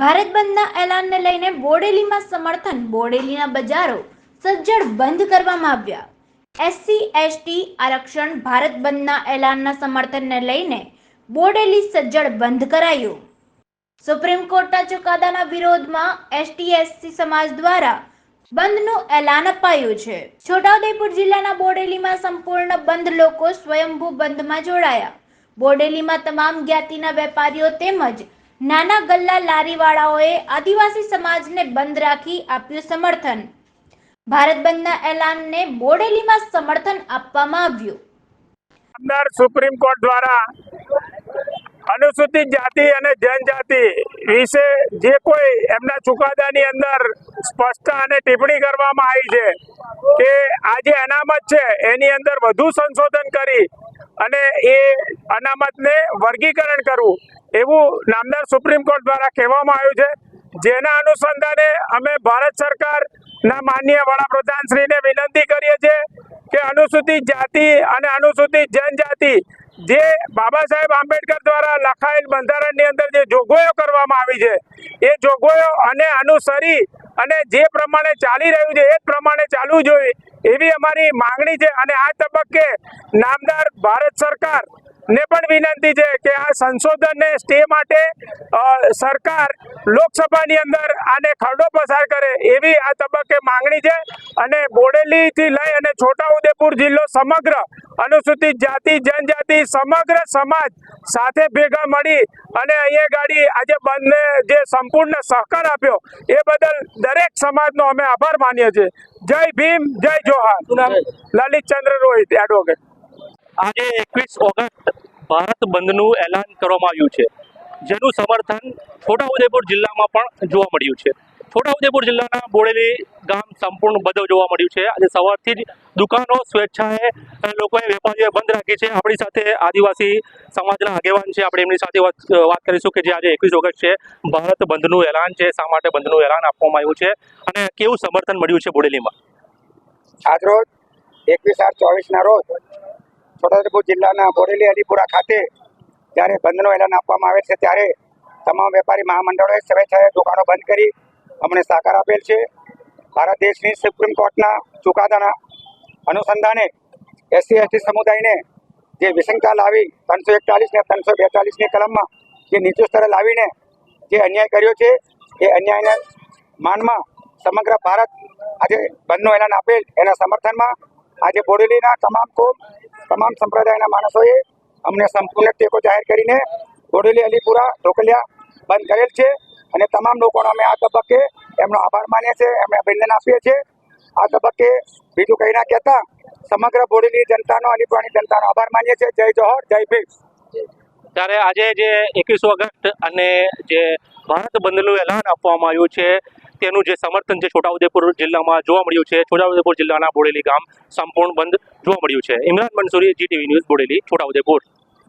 ભારત બંધના એલાનને લઈને બોડેલીમાં સમર્થન, બોડેલીના બજારો સજ્જડ બંધ કરવામાં આવ્યા. એસસી, એસટી, આરક્ષણ, ભારત બંધના એલાનના સમર્થનને લઈને બોડેલી સજ્જડ બંધ કરાયું. સુપ્રીમ કોર્ટના ચુકાદાના વિરોધમાં એસટી, એસસી સમાજ દ્વારા બંધનું એલાન અપાયું છે. છોટાઉદેપુર જિલ્લાના બોડેલીમાં સંપૂર્ણ બંધ લોકો સ્વયંભૂ બંધમાં જોડાયા. બોડેલીમાં તમામ જ્ઞાતિના વેપારીઓ તેમજ નાના ગલ્લા લારીવાળાઓએ આદિવાસી સમાજને બંધ રાખી આપ્યું સમર્થન. ભારત બંધના એલાનને બોડેલીમાં સમર્થન આપવામાં આવ્યું. સુપ્રીમ કોર્ટ દ્વારા અનુસૂચિત જાતિ અને જનજાતિ વિશે જે કોઈ એમના ચુકાદાની અંદર સ્પષ્ટતા અને ટિપ્પણી કરવામાં આવી છે કે આ જે અનામત છે, એની અંદર વધુ સંશોધન કરી અને એ અનામતને વર્ગીકરણ કરવું એવું નામદાર સુપ્રીમ કોર્ટ દ્વારા કહેવામાં આવ્યું છે. જેના અનુસંધાને અમે ભારત સરકારના માનનીય વડાપ્રધાનશ્રીને વિનંતી કરીએ છીએ કે અનુસૂચિત જાતિ અને અનુસૂચિત જનજાતિ જે બાબા સાહેબ આંબેડકર દ્વારા લખાયેલ બંધારણની અંદર જે જોગવાઈઓ કરવામાં આવી છે, એ જોગવાઈઓ અને અનુસરી અને જે પ્રમાણે ચાલી રહ્યું છે, એ જ પ્રમાણે ચાલવું જોઈએ એવી અમારી માંગણી છે. અને આ તબક્કે નામદાર ભારત સરકાર ને પણ વિનંતી છે કે આ સંશોધનને સ્ટે માટે સરકાર લોકસભાની અંદર આને ખરડો પસાર કરે એવી આ તબક્કે માંગણી છે. અને બોડેલીથી લઈ અને છોટાઉદેપુર જિલ્લો સમગ્ર અનુસૂચિત જાતિ જનજાતિ સમગ્ર સમાજ સાથે ભેગા મળી અને અહીંયા ગાડી આજે બંને જે સંપૂર્ણ સહકાર આપ્યો એ બદલ દરેક સમાજનો અમે આભાર માનીએ છીએ. જય ભીમ જય જોહાર. લલિત ચંદ્ર રોહિત એડવોકેટ આજે એકવીસ ઓગસ્ટ ભારત બંધનું એલાન કરવામાં આવ્યું છે. જેનું સમર્થન છોટાઉદેપુર જિલ્લામાં પણ જોવા મળ્યું છે. છોટાઉદેપુર જિલ્લાના બોડેલી ગામ સંપૂર્ણ બંધ જોવા મળ્યું છે. આજે સવારથી જ દુકાનો, સ્વેચ્છાએ લોકોએ વેપારીઓએ બંધ રાખી છે. આપણી સાથે આદિવાસી સમાજના આગેવાન છે. આપણે એમની સાથે વાત કરીશું કે જે આજે એકવીસ ઓગસ્ટ છે. ભારત બંધનું એલાન છે. શા માટે બંધનું એલાન આપવામાં આવ્યું છે? અને કેવું સમર્થન મળ્યું છે બોડેલીમાં? આજરોજ એકવીસ આઠ ચોવીસના રોજ છોટાઉદેપુર જિલ્લાના બોરેલી અલીપુરા ખાતે જ્યારે બંધનું એલાન આપવામાં આવે છે, ત્યારે તમામ વેપારી મહામંડળોએ સ્વેચ્છાએ દુકાનો બંધ કરી અમને સહકાર આપેલ છે. ભારત દેશની સુપ્રીમ કોર્ટના ચુકાદાના અનુસંધાને એસસી એસટી સમુદાયને જે વિસંગતા લાવી, ત્રણસો એકતાલીસ ને ત્રણસો બેતાલીસની કલમમાં જે નીચું સ્તરે લાવીને જે અન્યાય કર્યો છે, એ અન્યાયને માનમાં સમગ્ર ભારત આજે બંધનું એલાન આપેલ. એના સમર્થનમાં આજે બોડેલીના તમામ કોમ તમામ સંપ્રદાયના માણસોએ અમને સંપૂર્ણ ટેકો જાહેર કરીને બોડેલી અલીપુરા, ઢોકલિયા બંધ કરેલ છે અને તમામ લોકોનો અમે આ તબક્કે એમનો આભાર માનીએ છીએ, એમને અભિનંદન આપીએ છીએ. આ તબક્કે બીજું કંઈ ના કહેતા, સમગ્ર બોડેલી જનતાનો, અલીપુરાની જનતાનો આભાર માનીએ છીએ. જય જોહર, જય ભીમ. ત્યારે આજે જે એકવીસ ઓગસ્ટ અને જે ભારત બંધનું એલાન આપવામાં આવ્યું છે તેનું જે સમર્થન છે છોટાઉદેપુર જિલ્લામાં જોવા મળ્યું છે. છોટાઉદેપુર જિલ્લાના બોડેલી ગામ સંપૂર્ણ બંધ જોવા મળ્યું છે. Imran Mansuri GTV news Bodeli, Chhota Udaipur.